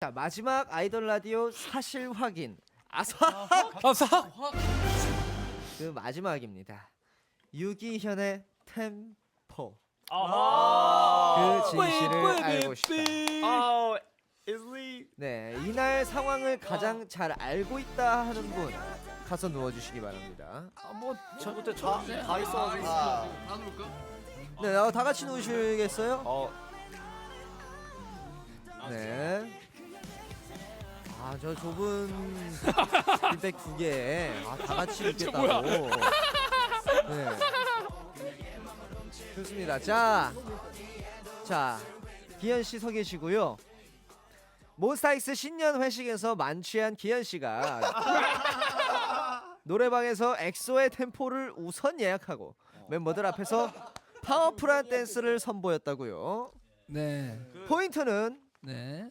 자 마지막 아이돌 라디오 사실 확인 아사 아사 그 마지막입니다. 유기현의 템포 아하. 그 진실을 알고 싶다. 아, 이슬리. 네 이날 상황을 가장 잘 알고 있다 하는 분 가서 누워주시기 바랍니다. 저 그때 다다 있어가지고. 네, 어, 다 같이 누우시겠어요? 어, 네. 아, 저 좁은 빈백 두 개에 아, 다 같이 눕겠다고. 네. 좋습니다. 자, 자, 기현 씨 서 계시고요. 몬스타엑스 신년 회식에서 만취한 기현 씨가 노래방에서 엑소의 템포를 우선 예약하고 멤버들 앞에서 파워풀한 댄스를 선보였다고요. 네. 포인트는 네.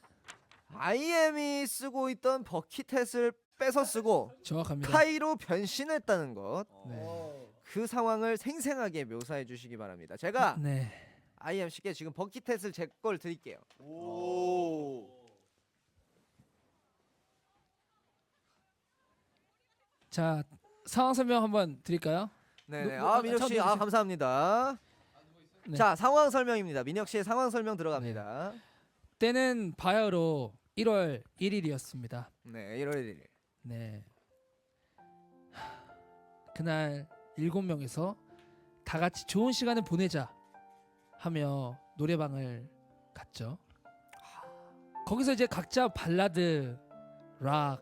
IM이 쓰고 있던 버킷햇을 뺏어 쓰고 정확합니다. 카이로 변신했다는 것. 네. 그 상황을 생생하게 묘사해 주시기 바랍니다. 제가 네. IM 씨께 지금 버킷햇을 제 걸 드릴게요. 오. 자, 상황 설명 한번 드릴까요? 네네. 뭐, 아 뭐, 민혁 씨, 참 아? 감사합니다. 네. 자 상황 설명입니다. 민혁 씨의 상황 설명 들어갑니다. 때는 바야흐로 1월 1일이었습니다. 네, 1월 1일. 네. 하, 그날 일곱 명에서 다 같이 좋은 시간을 보내자 하며 노래방을 갔죠. 거기서 이제 각자 발라드, 락,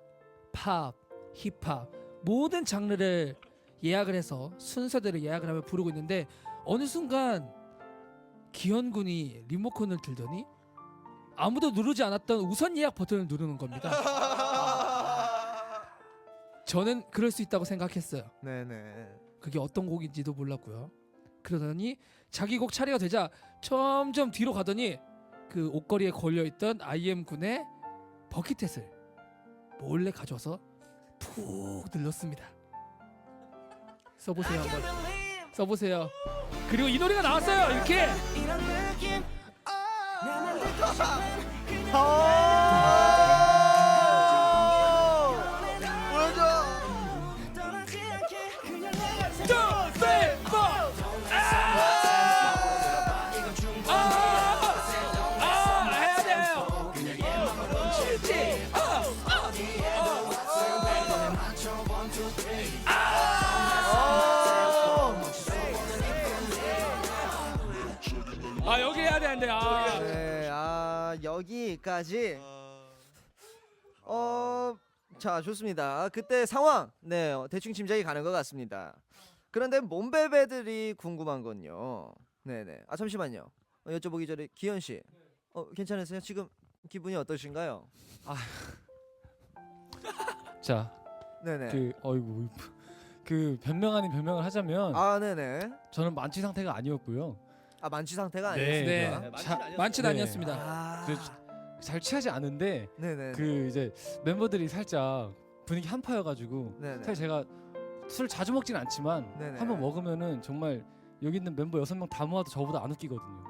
팝, 힙합 모든 장르를 예약을 해서 순서대로 예약을 하며 부르고 있는데 어느 순간 기현 군이 리모컨을 들더니 아무도 누르지 않았던 우선 예약 버튼을 누르는 겁니다. 저는 그럴 수 있다고 생각했어요. 네네. 그게 어떤 곡인지도 몰랐고요. 그러더니 자기 곡 차례가 되자 점점 뒤로 가더니 그 옷걸이에 걸려 있던 IM 군의 버킷햇을 몰래 가져와서 푹 눌렀습니다. 써보세요 한번. 써보세요. 그리고 이 노래가 나왔어요. 이렇게. Four. 아! 아! 여기 해야 되는데 아. 네, 아 여기까지. 어, 자 좋습니다. 그때 상황, 네 어, 대충 짐작이 가는 것 같습니다. 그런데 몸베베들이 궁금한 건요. 네네. 아 잠시만요. 어, 여쭤보기 전에 기현 씨, 어 괜찮으세요? 지금 기분이 어떠신가요? 자, 네네. 그 어이구 그 변명 아닌 변명을 하자면 아 네네. 저는 만취 상태가 아니었고요. 아 만취 상태가 네. 아니었습니다. 자, 만취는 네. 아니었습니다. 아, 그, 잘 취하지 않은데 네네. 그 이제 멤버들이 살짝 분위기 한파여가지고 네네. 사실 제가 술 자주 먹진 않지만 네네. 한번 먹으면은 정말 여기 있는 멤버 여섯 명 다 모아도 저보다 안 웃기거든요.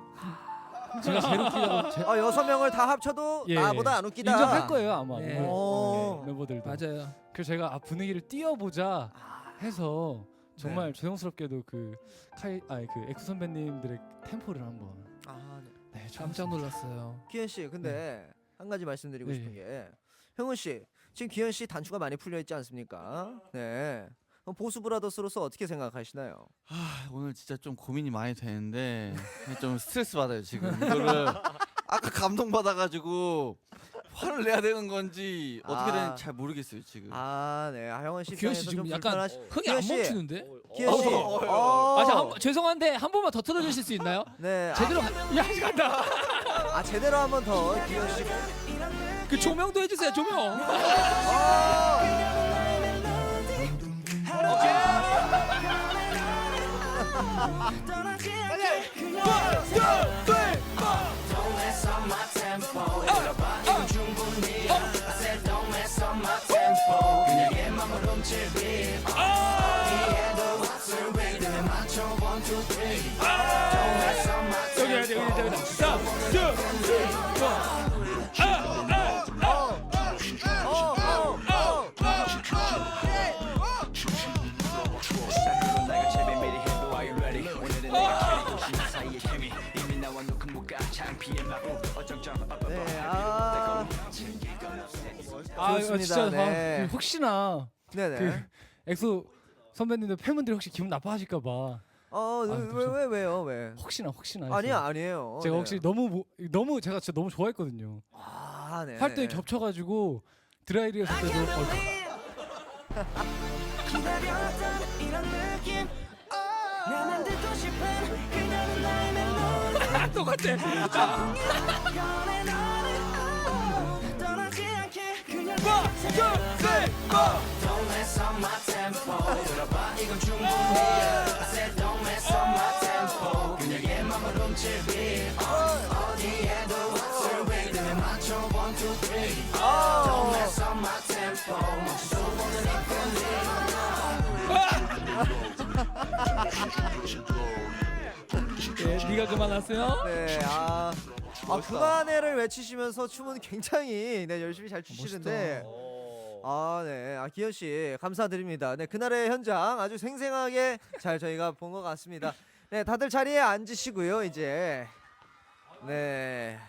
제가 제일 웃기다고 제, 아 여섯 명을 다 합쳐도 예. 나보다 안 웃기다. 인정할 거예요 아마 네. 멤버- 오. 네, 멤버들도. 맞아요. 그래서 제가 아, 분위기를 띄워보자 아, 해서 정말 네. 죄송스럽게도 그 카이 아니 그 엑소 선배님들의 템포를 한번 아, 네. 네, 깜짝 놀랐어요. 기현 씨, 근데 한 가지 말씀드리고 네. 싶은 게 형훈 씨 지금 기현 씨 단추가 많이 풀려 있지 않습니까? 네. 그럼 보수 브라더스로서 어떻게 생각하시나요? 아, 오늘 진짜 좀 고민이 많이 되는데 좀 스트레스 받아요 지금 이거를 아까 감동 받아가지고 화를 내야 되는 건지 어떻게 아. 되는지 잘 모르겠어요 지금. 아, 네. 아, 형훈 씨 기현 씨 지금 좀 약간 불편하시... 흥이 기현 안 씨. 멈추는데? 기현 씨. 어, 어, 어. 아, 자, 한, 번- 죄송한데 한 번만 더 틀어주실 수 있나요? 네. 제대로 야 간다. 아, 아 제대로 한 번 더 기현 씨. 그 조명도 해주세요 조명. 아, 진짜 다 네. 아, 혹시나 네네. 그 엑소 선배님들 팬분들이 혹시 기분 나빠하실까 봐 어, 아, 왜, 잠시만. 왜 왜요? 왜? 혹시나 혹시나 해서 아니야, 아니에요. 제가 네. 혹시 너무 모- 너무 제가 진짜 너무 좋아했거든요. 아, 네. 활동이 겹쳐가지고 드라이리 했을 때도 어, 기다렸던 이런 느낌 나만 듣고 싶은 그녀는 나의 멜로디 똑같아. 너는 떠나지 않게 그녀 Don't mess up my tempo 들어봐 이건 충분해 훔칠 beat 어디에도 없을 리듬에 맞춰 one two three Don't mess up my tempo 멈춰 보는 이 네, 네가 그만하세요. 네, 아, 아 그만해를 외치시면서 춤은 굉장히 네, 열심히 잘 추시는데 아, 네. 아, 기현 씨 감사드립니다. 네, 그날의 현장 아주 생생하게 잘 저희가 본 것 같습니다. 네, 다들 자리에 앉으시고요, 이제. 네.